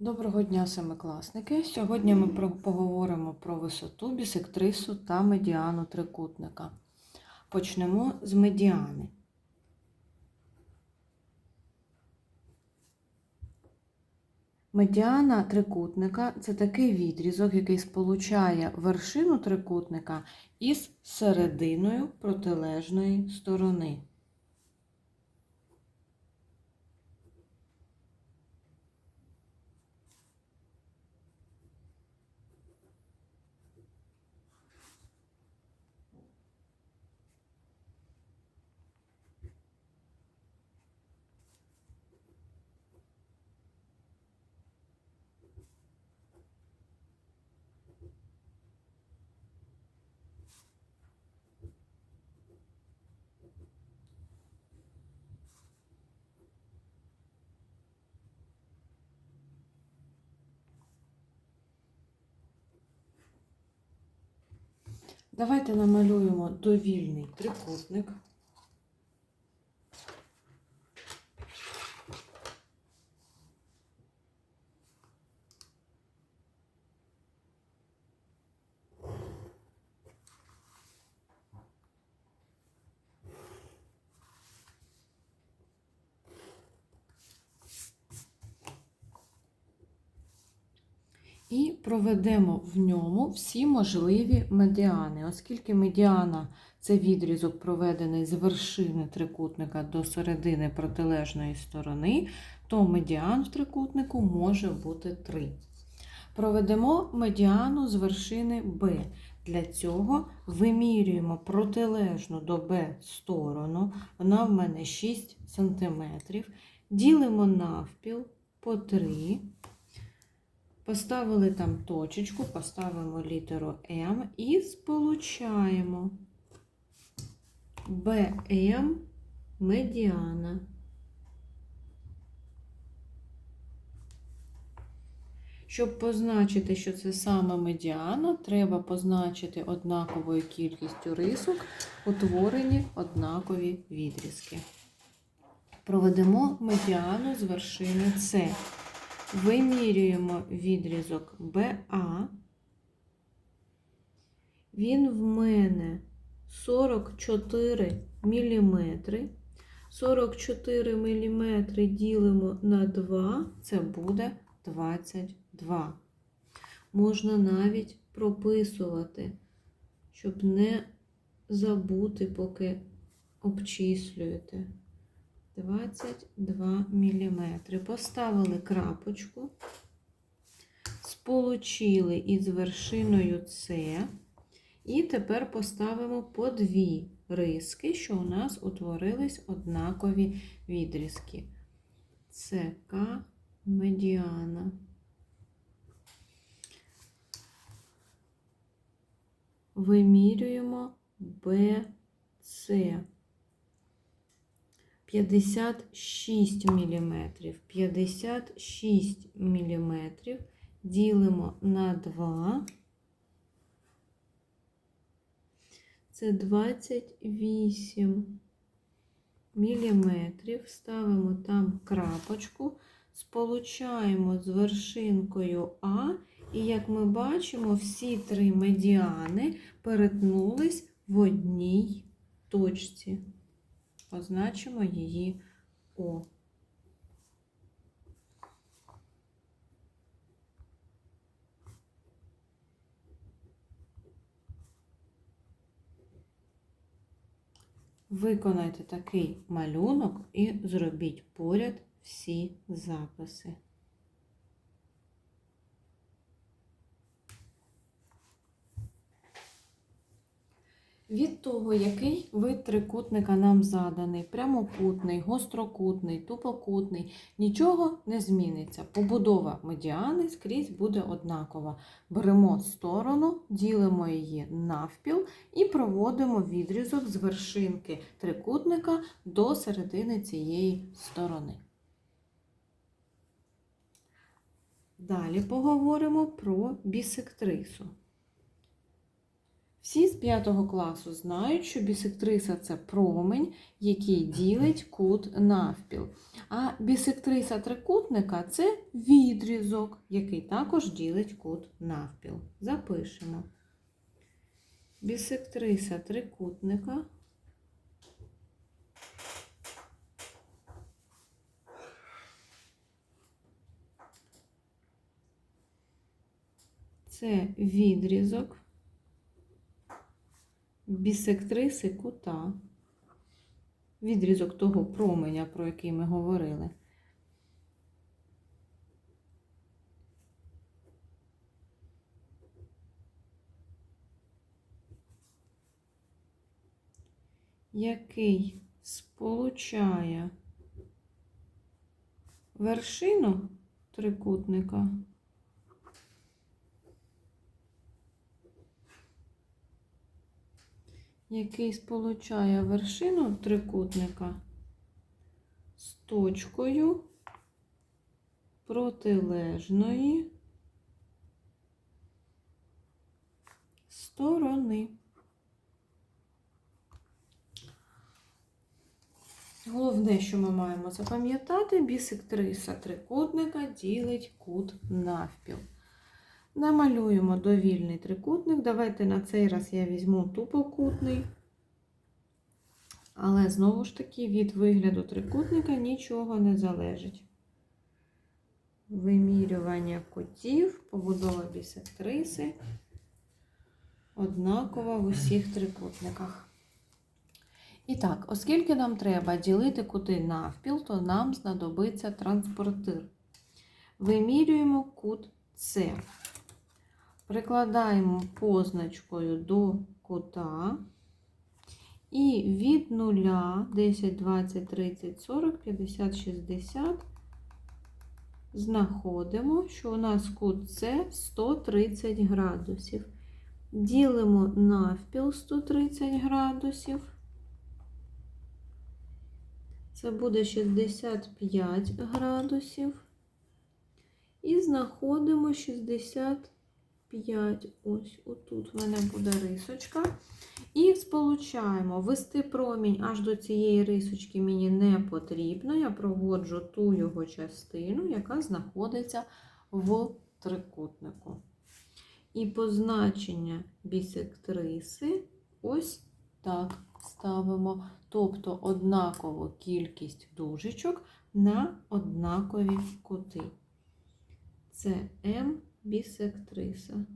Доброго дня, семикласники! Сьогодні ми поговоримо про висоту, бісектрису та медіану трикутника. Почнемо з медіани. Медіана трикутника це такий відрізок, який сполучає вершину трикутника із серединою протилежної сторони. Давайте намалюємо довільний трикутник. І проведемо в ньому всі можливі медіани. Оскільки медіана це відрізок, проведений з вершини трикутника до середини протилежної сторони, то медіан в трикутнику може бути 3. Проведемо медіану з вершини Б. Для цього вимірюємо протилежну до Б сторону, вона в мене 6 см, ділимо навпіл по 3 Поставили там точечку, поставимо літеру М і сполучаємо БМ медіана. Щоб позначити, що це саме медіана, треба позначити однаковою кількістю рисок, утворені однакові відрізки. Проведемо медіану з вершини С. Вимірюємо відрізок БА. Він в мене 44 мм. 44 мм ділимо на 2, це буде 22. Можна навіть прописувати, щоб не забути, поки обчислюєте. 22 мм. Поставили крапочку, сполучили із вершиною С, і тепер поставимо по дві риски, що у нас утворились однакові відрізки. СК медіана. Вимірюємо БС. 56 мм. 56 мм ділимо на 2. Це 28 мм. Ставимо там крапочку, сполучаємо з вершинкою А, і, як ми бачимо, всі три медіани перетнулись в одній точці позначимо її О. Виконайте такий малюнок і зробіть поряд всі записи. Від того, який вид трикутника нам заданий, прямокутний, гострокутний, тупокутний, нічого не зміниться. Побудова медіани скрізь буде однакова. Беремо сторону, ділимо її навпіл і проводимо відрізок з вершинки трикутника до середини цієї сторони. Далі поговоримо про бісектрису. Всі з 5 класу знають, що бісектриса це промень, який ділить кут навпіл. А бісектриса трикутника це відрізок, який також ділить кут навпіл. Запишемо. Бісектриса трикутника це відрізок бісектриси кута, відрізок того променя, про який ми говорили. Який сполучає вершину трикутника який сполучає вершину трикутника з точкою протилежної сторони. Головне, що ми маємо запам'ятати, бісектриса трикутника ділить кут навпіл. Намалюємо довільний трикутник. Давайте на цей раз я візьму тупокутний. Але знову ж таки від вигляду трикутника нічого не залежить. Вимірювання кутів, побудова бісектриси однакова в усіх трикутниках. І так, оскільки нам треба ділити кути навпіл, то нам знадобиться транспортир. Вимірюємо кут С. Прикладаємо позначкою до кута. І від 0, 10, 20, 30, 40, 50, 60 знаходимо, що у нас кут С 130 градусів. Ділимо навпіл 130 градусів. Це буде 65 градусів. І знаходимо 65. Ось отут в мене буде рисочка. І сполучаємо. Вести промінь аж до цієї рисочки мені не потрібно. Я проводжу ту його частину, яка знаходиться в трикутнику. І позначення бісектриси ось так ставимо. Тобто однакову кількість дужечок на однакові кути. Це М бісектриса.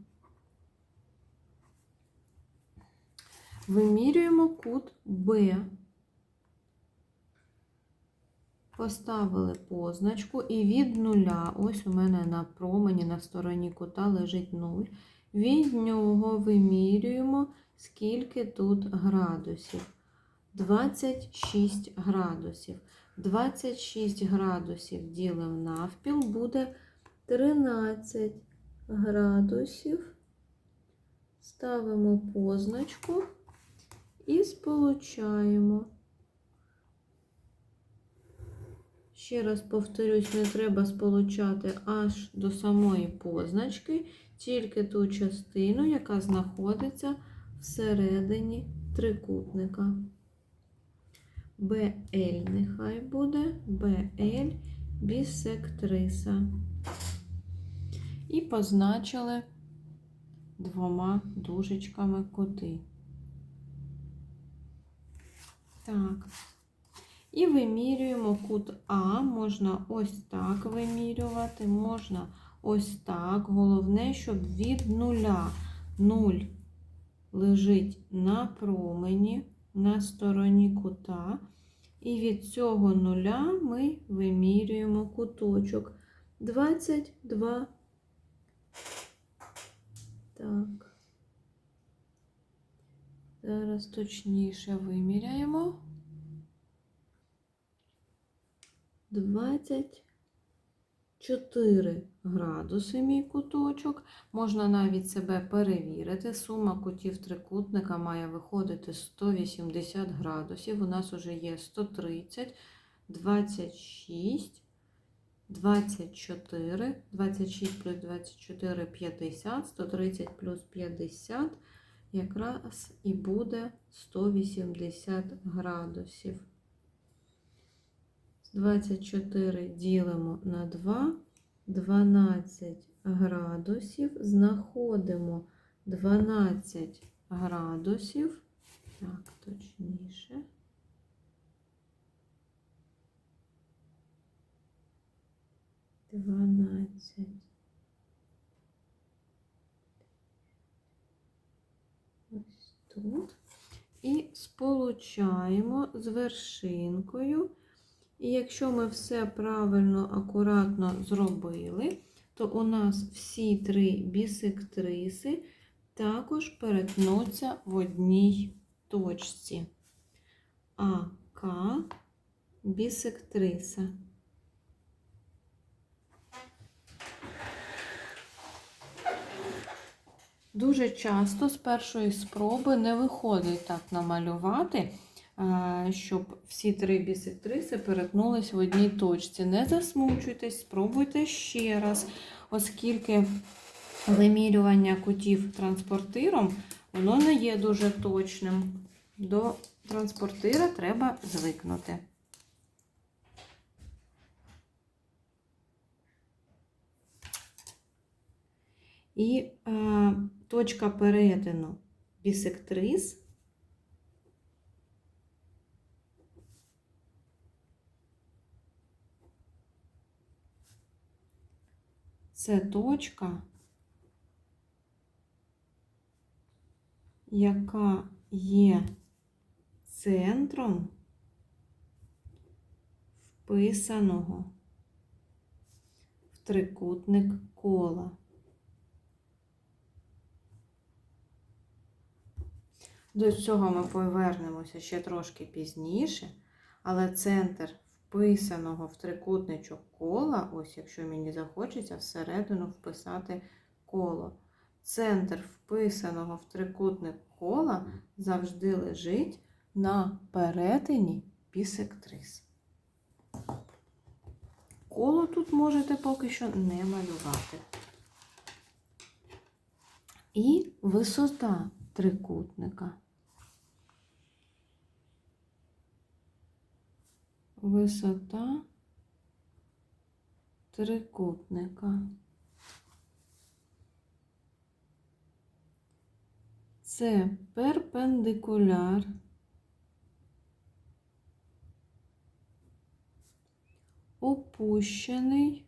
Вимірюємо кут Б. Поставили позначку і від нуля, ось у мене на промені на стороні кута лежить 0. Від нього вимірюємо, скільки тут градусів. 26 градусів. 26 градусів ділимо навпіл, буде 13 градусів. Ставимо позначку і сполучаємо. Ще раз повторюсь, не треба сполучати аж до самої позначки, тільки ту частину, яка знаходиться всередині трикутника. BL нехай буде BL бісектриса. І позначили двома дужечками кути. Так. І вимірюємо кут А, можна ось так вимірювати, можна ось так. Головне, щоб від нуля 0 лежить на промені, на стороні кута. І від цього нуля ми вимірюємо куточок 22. Так. Зараз точніше виміряємо. 24 градуси мій куточок. Можна навіть себе перевірити. Сума кутів трикутника має виходити 180 градусів. У нас вже є 130, 26, 24, 26 плюс 24 50, 130 плюс 50. якраз і буде 180 градусів. 24 ділимо на 2, 12 градусів, знаходимо 12 градусів, так, точніше. Дванадцять. Ось тут. І сполучаємо з вершинкою. І якщо ми все правильно, акуратно зробили, то у нас всі три бісектриси також перетнуться в одній точці. АК бісектриса. Дуже часто з першої спроби не виходить так намалювати, е, щоб всі три бісектриси перетнулись в одній точці. Не засмучуйтесь, спробуйте ще раз, оскільки вимірювання кутів транспортиром воно не є дуже точним. До транспортира треба звикнути. І е, точка перетину бісектрис це точка, яка є центром вписаного в трикутник кола. До цього ми повернемося ще трошки пізніше, але центр вписаного в трикутничок кола, ось якщо мені захочеться, всередину вписати коло. Центр вписаного в трикутник кола завжди лежить на перетині бісектрис. Коло тут можете поки що не малювати. І висота трикутника. Висота трикутника. Це перпендикуляр опущений,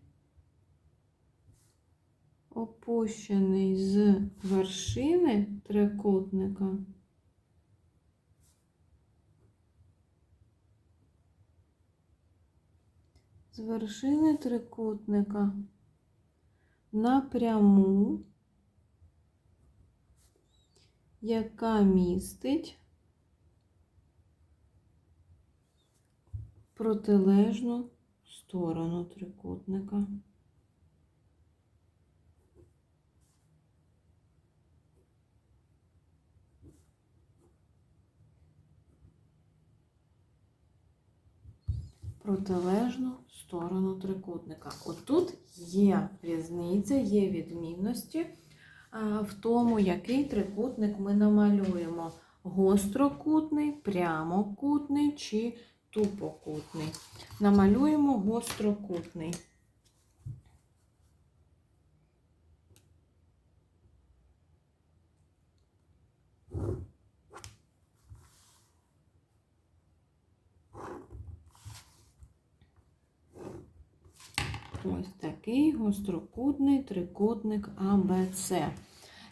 опущений з вершини трикутника з вершини трикутника напряму, яка містить протилежну сторону трикутника. Протилежну сторону трикутника. Отут є різниця, є відмінності в тому, який трикутник ми намалюємо: гострокутний, прямокутний чи тупокутний. Намалюємо гострокутний. Ось такий гострокутний трикутник АБЦ.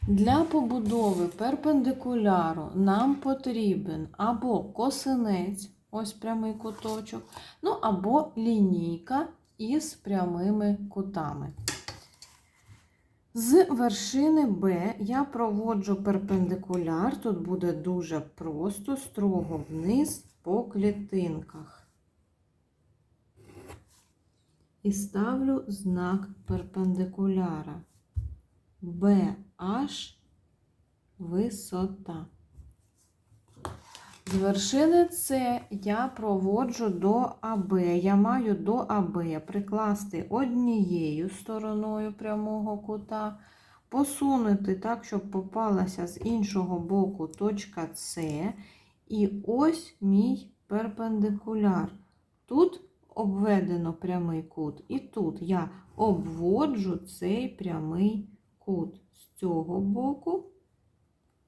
Для побудови перпендикуляру нам потрібен або косинець, ось прямий куточок, ну або лінійка із прямими кутами. З вершини Б я проводжу перпендикуляр, тут буде дуже просто, строго вниз по клітинках. І ставлю знак перпендикуляра. BH висота. З вершини С я проводжу до АБ. Я маю до АБ прикласти однією стороною прямого кута, посунути так, щоб попалася з іншого боку точка С. І ось мій перпендикуляр. Тут обведено прямий кут, і тут я обводжу цей прямий кут з цього боку.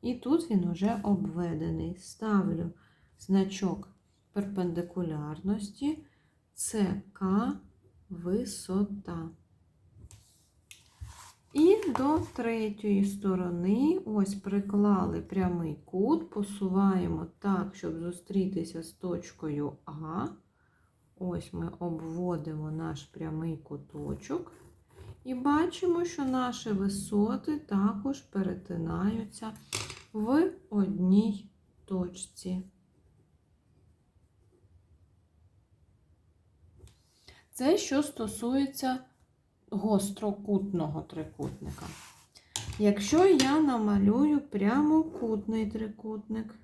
І тут він вже обведений. Ставлю значок перпендикулярності. Це К висота. І до третьої сторони ось приклали прямий кут, посуваємо так, щоб зустрітися з точкою А. Ось ми обводимо наш прямий куточок. І бачимо, що наші висоти також перетинаються в одній точці. Це що стосується гострокутного трикутника. Якщо я намалюю прямокутний трикутник,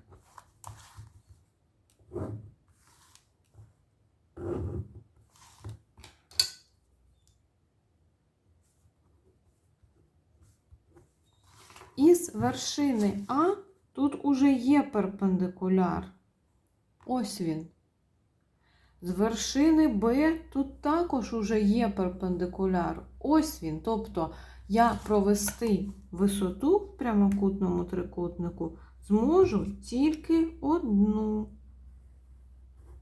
із вершини А тут уже є перпендикуляр. Ось він. З вершини Б тут також уже є перпендикуляр. Ось він. Тобто я провести висоту в прямокутному трикутнику зможу тільки одну.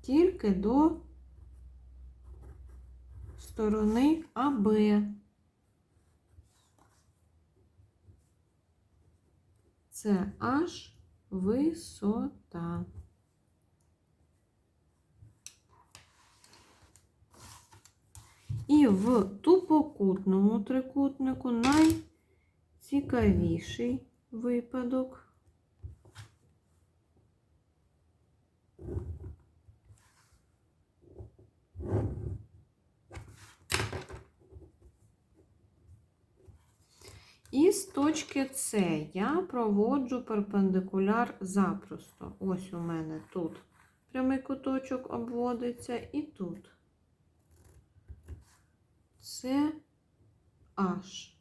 Тільки до сторони АБ. Це аж висота. І в тупокутному трикутнику найцікавіший випадок. І з точки С я проводжу перпендикуляр запросто. Ось у мене тут прямий куточок обводиться і тут. Це H.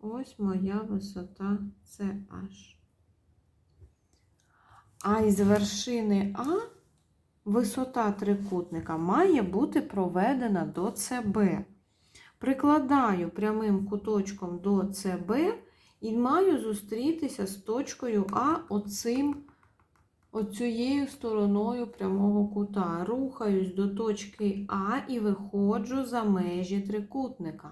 Ось моя висота це H. А із вершини А висота трикутника має бути проведена до СБ. Прикладаю прямим куточком до СБ і маю зустрітися з точкою А оцим, оцією стороною прямого кута. Рухаюсь до точки А і виходжу за межі трикутника.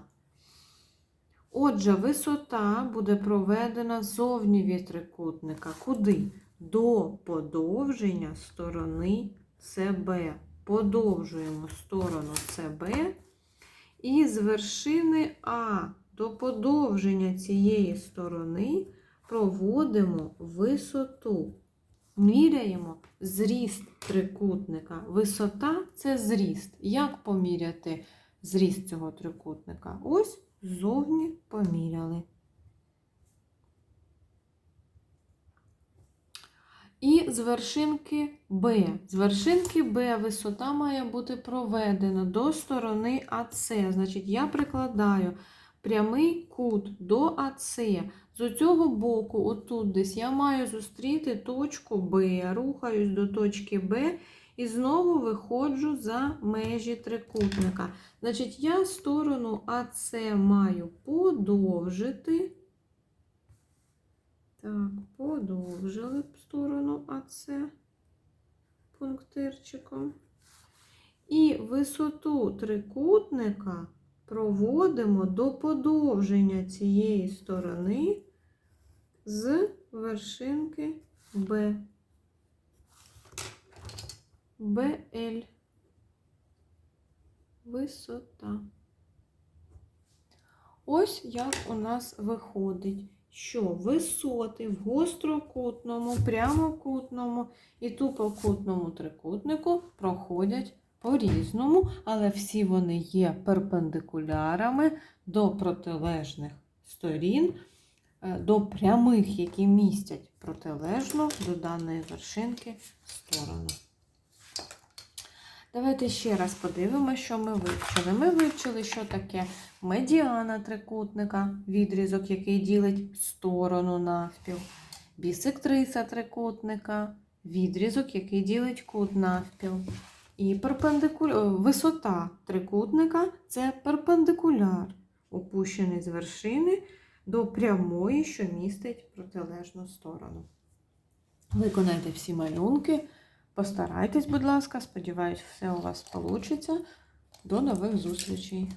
Отже, висота буде проведена зовні від трикутника. Куди? До подовження сторони СБ. Подовжуємо сторону СБ. І з вершини А до подовження цієї сторони проводимо висоту. Міряємо зріст трикутника. Висота це зріст. Як поміряти зріст цього трикутника? Ось ззовні поміряли. І з вершинки Б. З вершинки Б висота має бути проведена до сторони АС. Значить, я прикладаю прямий кут до АС. З цього боку, отут десь, я маю зустріти точку Б, рухаюсь до точки Б і знову виходжу за межі трикутника. Значить, я сторону АС маю подовжити. Так, подовжили б сторону АС пунктирчиком. І висоту трикутника проводимо до подовження цієї сторони з вершинки Б. БЛ. Висота. Ось як у нас виходить що висоти в гострокутному, прямокутному і тупокутному трикутнику проходять по-різному, але всі вони є перпендикулярами до протилежних сторін, е, до прямих, які містять протилежну до даної вершинки сторону. Давайте ще раз подивимося, що ми вивчили. Ми вивчили, що таке медіана трикутника, відрізок, який ділить сторону навпіл, бісектриса трикутника, відрізок, який ділить кут навпіл. І перпендикуля... е, висота трикутника це перпендикуляр, опущений з вершини до прямої, що містить протилежну сторону. Виконайте всі малюнки. Постарайтесь, будь ласка, сподіваюсь, все у вас вийде. До нових зустрічей!